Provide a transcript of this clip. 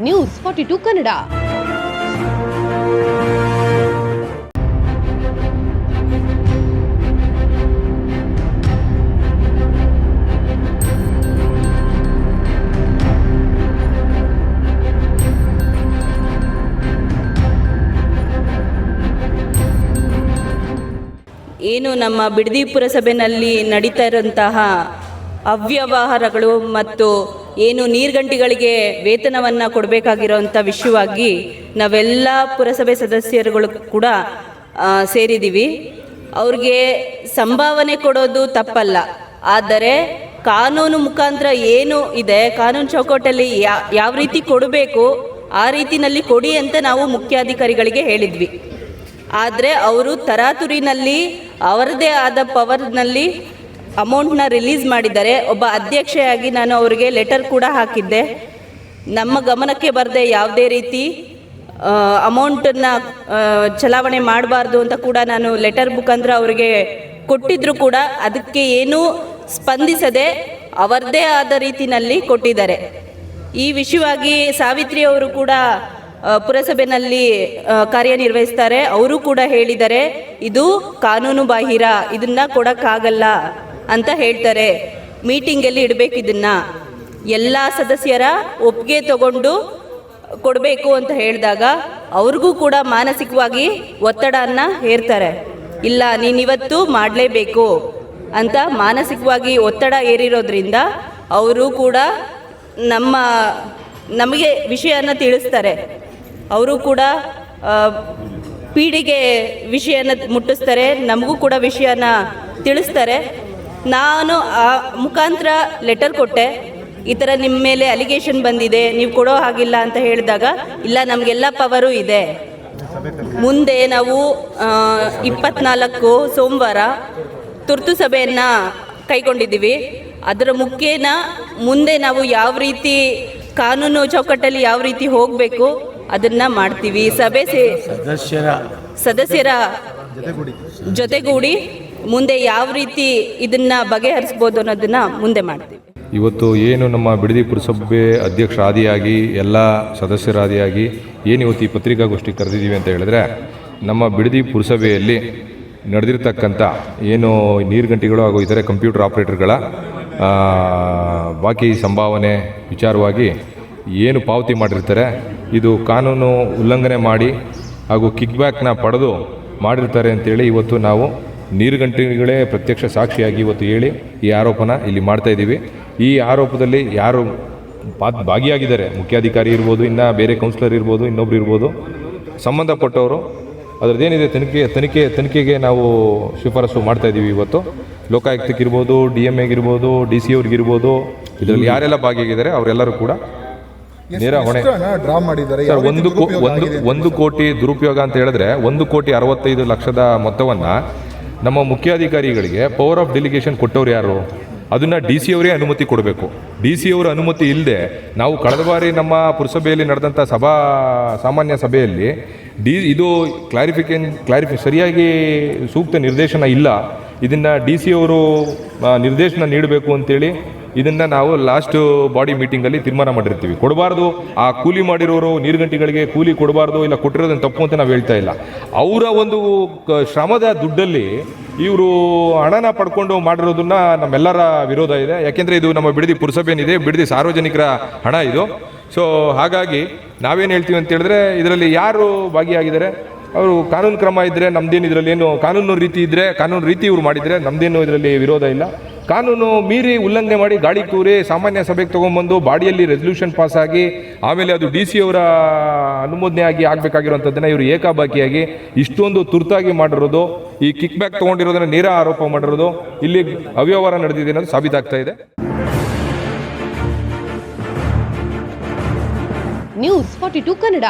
News forty to Kannada ಏನು ನಮ್ಮ ಬಿಡದಿ ಪುರಸಭೆಯಲ್ಲಿ ನಡೀತಾ ಇರುವಂತಹ ಅವ್ಯವಹಾರಗಳು ಮತ್ತು ಏನು ನೀರ್ಗಂಟಿಗಳಿಗೆ ವೇತನವನ್ನು ಕೊಡಬೇಕಾಗಿರೋಂಥ ವಿಷಯವಾಗಿ ನಾವೆಲ್ಲ ಪುರಸಭೆ ಸದಸ್ಯರುಗಳು ಕೂಡ ಸೇರಿದ್ದೀವಿ ಅವ್ರಿಗೆ ಸಂಭಾವನೆ ಕೊಡೋದು ತಪ್ಪಲ್ಲ. ಆದರೆ ಕಾನೂನು ಮುಖಾಂತರ ಏನು ಇದೆ, ಕಾನೂನು ಚೌಕಟ್ಟಲ್ಲಿ ಯಾವ ರೀತಿ ಕೊಡಬೇಕು, ಆ ರೀತಿನಲ್ಲಿ ಕೊಡಿ ಅಂತ ನಾವು ಮುಖ್ಯಾಧಿಕಾರಿಗಳಿಗೆ ಹೇಳಿದ್ವಿ. ಆದರೆ ಅವರು ತರಾತುರಿನಲ್ಲಿ, ಅವರದೇ ಆದ ಪವರ್ನಲ್ಲಿ ಅಮೌಂಟ್ನ ರಿಲೀಸ್ ಮಾಡಿದ್ದಾರೆ. ಒಬ್ಬ ಅಧ್ಯಕ್ಷೆಯಾಗಿ ನಾನು ಅವರಿಗೆ ಲೆಟರ್ ಕೂಡ ಹಾಕಿದ್ದೆ. ನಮ್ಮ ಗಮನಕ್ಕೆ ಬರದೆ ಯಾವುದೇ ರೀತಿ ಅಮೌಂಟನ್ನ ಚಲಾವಣೆ ಮಾಡಬಾರ್ದು ಅಂತ ಕೂಡ ನಾನು ಲೆಟರ್ ಮುಖಾಂತರ ಅವರಿಗೆ ಕೊಟ್ಟಿದ್ರು ಕೂಡ ಅದಕ್ಕೆ ಏನೂ ಸ್ಪಂದಿಸದೆ ಅವರದೇ ಆದ ರೀತಿನಲ್ಲಿ ಕೊಟ್ಟಿದ್ದಾರೆ. ಈ ವಿಷಯವಾಗಿ ಸಾವಿತ್ರಿ ಅವರು ಕೂಡ ಆ, ಕಾರ್ಯನಿರ್ವಹಿಸ್ತಾರೆ. ಅವರು ಕೂಡ ಹೇಳಿದ್ದಾರೆ ಇದು ಕಾನೂನು ಬಾಹಿರ ಇದನ್ನ ಕೊಡಕ್ಕಾಗಲ್ಲ. ಅಂತ ಹೇಳ್ತಾರೆ. ಮೀಟಿಂಗಲ್ಲಿ ಇಡಬೇಕು ಇದನ್ನ. ಎಲ್ಲ ಸದಸ್ಯರ ಒಪ್ಪಿಗೆ ತಗೊಂಡು ಕೊಡಬೇಕು ಅಂತ ಹೇಳಿದಾಗ ಅವ್ರಿಗೂ ಕೂಡ ಮಾನಸಿಕವಾಗಿ ಒತ್ತಡನ ಹೇರ್ತಾರೆ. ಇಲ್ಲ, ನೀನಿವತ್ತು ಮಾಡಲೇಬೇಕು ಅಂತ ಮಾನಸಿಕವಾಗಿ ಒತ್ತಡ ಏರಿರೋದ್ರಿಂದ ಅವರು ಕೂಡ ನಮ್ಮ, ನಮಗೆ ವಿಷಯನ ತಿಳಿಸ್ತಾರೆ. ಅವರು ಕೂಡ ಪೀಡಿಗೆ ವಿಷಯನ ಮುಟ್ಟಿಸ್ತಾರೆ. ನಮಗೂ ಕೂಡ ವಿಷಯನ ತಿಳಿಸ್ತಾರೆ. ನಾನು ಆ ಮುಖಾಂತರ ಲೆಟರ್ ಕೊಟ್ಟೆ. ಈ ಥರ ನಿಮ್ಮ ಮೇಲೆ ಅಲಿಗೇಷನ್ ಬಂದಿದೆ ನೀವು ಕೊಡೋ ಹಾಗಿಲ್ಲ ಅಂತ ಹೇಳಿದಾಗ ಇಲ್ಲ ನಮಗೆಲ್ಲ ಪವರು ಇದೆ. ಮುಂದೆ ನಾವು ಇಪ್ಪತ್ನಾಲ್ಕು ಸೋಮವಾರ ತುರ್ತು ಸಭೆಯನ್ನು ಕೈಗೊಂಡಿದ್ದೀವಿ. ಅದರ ಮುಖೇನ ಮುಂದೆ ನಾವು ಯಾವ ರೀತಿ ಕಾನೂನು ಚೌಕಟ್ಟಲ್ಲಿ ಯಾವ ರೀತಿ ಹೋಗಬೇಕು ಅದನ್ನು ಮಾಡ್ತೀವಿ. ಸಭೆ ಸದಸ್ಯರ ಸದಸ್ಯರ ಜೊತೆಗೂಡಿ. ಮುಂದೆ ಯಾವ ರೀತಿ ಇದನ್ನ ಬಗೆಹರಿಸ್ಬೋದು ಅನ್ನೋದನ್ನ ಮುಂದೆ ಮಾಡ್ತೀವಿ. ಇವತ್ತು ಏನು ನಮ್ಮ ಬಿಡದಿ ಪುರಸಭೆ ಅಧ್ಯಕ್ಷರಾದಿಯಾಗಿ ಎಲ್ಲ ಸದಸ್ಯರಾದಿಯಾಗಿ ಏನು ಇವತ್ತು ಈ ಪತ್ರಿಕಾಗೋಷ್ಠಿ ಕರೆದಿದ್ದೀವಿ ಅಂತ ಹೇಳಿದ್ರೆ ನಮ್ಮ ಬಿಡದಿ ಪುರಸಭೆಯಲ್ಲಿ ನಡೆದಿರ್ತಕ್ಕಂಥ ಏನು ನೀರುಗಂಟಿಗಳು ಹಾಗೂ ಇತರೆ ಕಂಪ್ಯೂಟರ್ ಆಪ್ರೇಟರ್ಗಳ ಆ, ಬಾಕಿ ಸಂಭಾವನೆ ವಿಚಾರವಾಗಿ ಏನು ಪಾವತಿ ಮಾಡಿರ್ತಾರೆ ಇದು ಕಾನೂನು ಉಲ್ಲಂಘನೆ ಮಾಡಿ ಹಾಗೂ ಕಿಕ್ಬ್ಯಾಕ್ನ ಪಡೆದು ಮಾಡಿರ್ತಾರೆ ಅಂತೇಳಿ ಇವತ್ತು ನಾವು ನೀರುಗಂಟಿಗಳೇ ಪ್ರತ್ಯಕ್ಷ ಸಾಕ್ಷಿಯಾಗಿ ಇವತ್ತು ಹೇಳಿ ಈ ಆರೋಪನ ಇಲ್ಲಿ ಮಾಡ್ತಾ ಇದ್ದೀವಿ. ಈ ಆರೋಪದಲ್ಲಿ ಯಾರು ಬಾ- ಭಾಗಿಯಾಗಿದ್ದಾರೆ, ಮುಖ್ಯಾಧಿಕಾರಿ ಇರ್ಬೋದು, ಇನ್ನು ಬೇರೆ ಕೌನ್ಸಿಲರ್ ಇರ್ಬೋದು, ಇನ್ನೊಬ್ರು ಇರ್ಬೋದು, ಸಂಬಂಧಪಟ್ಟವರು, ಅದರದ್ದೇನಿದೆ ತನಿಖೆ ತನಿಖೆ, ತನಿಖೆಗೆ ನಾವು ಶಿಫಾರಸು ಮಾಡ್ತಾ ಇದ್ದೀವಿ ಇವತ್ತು. ಲೋಕಾಯುಕ್ತಕ್ಕಿರ್ಬೋದು, ಡಿ ಎಂ ಎಗಿರ್ಬೋದು ಡಿ ಸಿ ಅವ್ರಿಗಿರ್ಬೋದು, ಇದರಲ್ಲಿ ಯಾರೆಲ್ಲ ಭಾಗಿಯಾಗಿದ್ದಾರೆ ಅವರೆಲ್ಲರೂ ಕೂಡ ನೇರ ಹೊಣೆ. ಡ್ರಾ ಮಾಡಿದ್ದಾರೆ. ಸರ್ ಒಂದು ಒಂದು ಒಂದು ಕೋಟಿ ದುರುಪಯೋಗ ಅಂತ ಹೇಳಿದ್ರೆ ಒಂದು ಕೋಟಿ ಅರವತ್ತೈದು ಲಕ್ಷದ ಮೊತ್ತವನ್ನ ನಮ್ಮ ಮುಖ್ಯಾಧಿಕಾರಿಗಳಿಗೆ ಪವರ್ ಆಫ್ ಡೆಲಿಗೇಷನ್ ಕೊಟ್ಟವ್ರು ಯಾರು? ಅದನ್ನ ಡಿ ಸಿ ಅವರೇ ಅನುಮತಿ ಕೊಡಬೇಕು. ಡಿ ಸಿ ಅವರ ಅನುಮತಿ ಇಲ್ಲದೆ ನಾವು ಕಳೆದ ಬಾರಿ ನಮ್ಮ ಪುರಸಭೆಯಲ್ಲಿ ನಡೆದಂಥ ಸಭಾ ಸಾಮಾನ್ಯ ಸಭೆಯಲ್ಲಿ ಡಿ ಇದು ಕ್ಲಾರಿಫಿಕೇನ್ ಕ್ಲಾರಿಫಿ ಸರಿಯಾಗಿ ಸೂಕ್ತ ನಿರ್ದೇಶನ ಇಲ್ಲ. ಇದನ್ನು ಡಿ ಸಿ ಅವರು ನಿರ್ದೇಶನ ನೀಡಬೇಕು ಅಂತೇಳಿ ಇದನ್ನು ನಾವು ಲಾಸ್ಟ್ ಬಾಡಿ ಮೀಟಿಂಗಲ್ಲಿ ತೀರ್ಮಾನ ಮಾಡಿರ್ತೀವಿ. ಕೊಡಬಾರ್ದು, ಆ ಕೂಲಿ ಮಾಡಿರೋರು ನೀರುಗಂಟಿಗಳಿಗೆ ಕೂಲಿ ಕೊಡಬಾರ್ದು ಇಲ್ಲ ಕೊಟ್ಟಿರೋದನ್ನು ತಪ್ಪು ಅಂತ ನಾವು ಹೇಳ್ತಾ ಇಲ್ಲ. ಅವರ ಒಂದು ಶ್ರಮದ ದುಡ್ಡಲ್ಲಿ ಇವರು ಹಣನ ಪಡ್ಕೊಂಡು ಮಾಡಿರೋದನ್ನ ನಮ್ಮೆಲ್ಲರ ವಿರೋಧ ಇದೆ. ಯಾಕೆಂದರೆ ಇದು ನಮ್ಮ ಬಿಡದಿ ಪುರಸಭೆನಿದೆ ಬಿಡದಿ ಸಾರ್ವಜನಿಕರ ಹಣ ಇದು. ಸೊ ಹಾಗಾಗಿ ನಾವೇನು ಹೇಳ್ತೀವಿ ಅಂತ ಹೇಳಿದ್ರೆ ಇದರಲ್ಲಿ ಯಾರು ಭಾಗಿಯಾಗಿದ್ದಾರೆ? ಅವರು ಕಾನೂನು ಕ್ರಮ ಇದ್ದರೆ ನಮ್ದೇನು ಇದರಲ್ಲಿ ಏನು ಕಾನೂನು ರೀತಿ ಇದ್ದರೆ ಕಾನೂನು ರೀತಿ ಇವ್ರು ಮಾಡಿದರೆ ನಮ್ದೇನು ಇದರಲ್ಲಿ ವಿರೋಧ ಇಲ್ಲ. ಕಾನೂನು ಮೀರಿ ಉಲ್ಲಂಘನೆ ಮಾಡಿ ಗಾಡಿ ತೂರಿ ಸಾಮಾನ್ಯ ಸಭೆಗೆ ತೊಗೊಂಬಂದು ಬಾಡಿಯಲ್ಲಿ ರೆಸಲ್ಯೂಷನ್ ಪಾಸ್ ಆಗಿ ಆಮೇಲೆ ಅದು ಡಿ ಸಿ ಅವರ ಅನುಮೋದನೆ ಆಗಿ ಆಗಬೇಕಾಗಿರುವಂಥದ್ದನ್ನು ಇವರು ಏಕಾಬಾಕಿಯಾಗಿ ಇಷ್ಟೊಂದು ತುರ್ತಾಗಿ ಮಾಡಿರೋದು, ಈ ಕಿಕ್ ಬ್ಯಾಕ್ ತೊಗೊಂಡಿರೋದನ್ನು ನೇರ ಆರೋಪ ಮಾಡಿರೋದು, ಇಲ್ಲಿ ಅವ್ಯವಹಾರ ನಡೆದಿದೆ ಅನ್ನೋದು ಸಾಬೀತಾಗ್ತಾ ಇದೆ. News forty to Kannada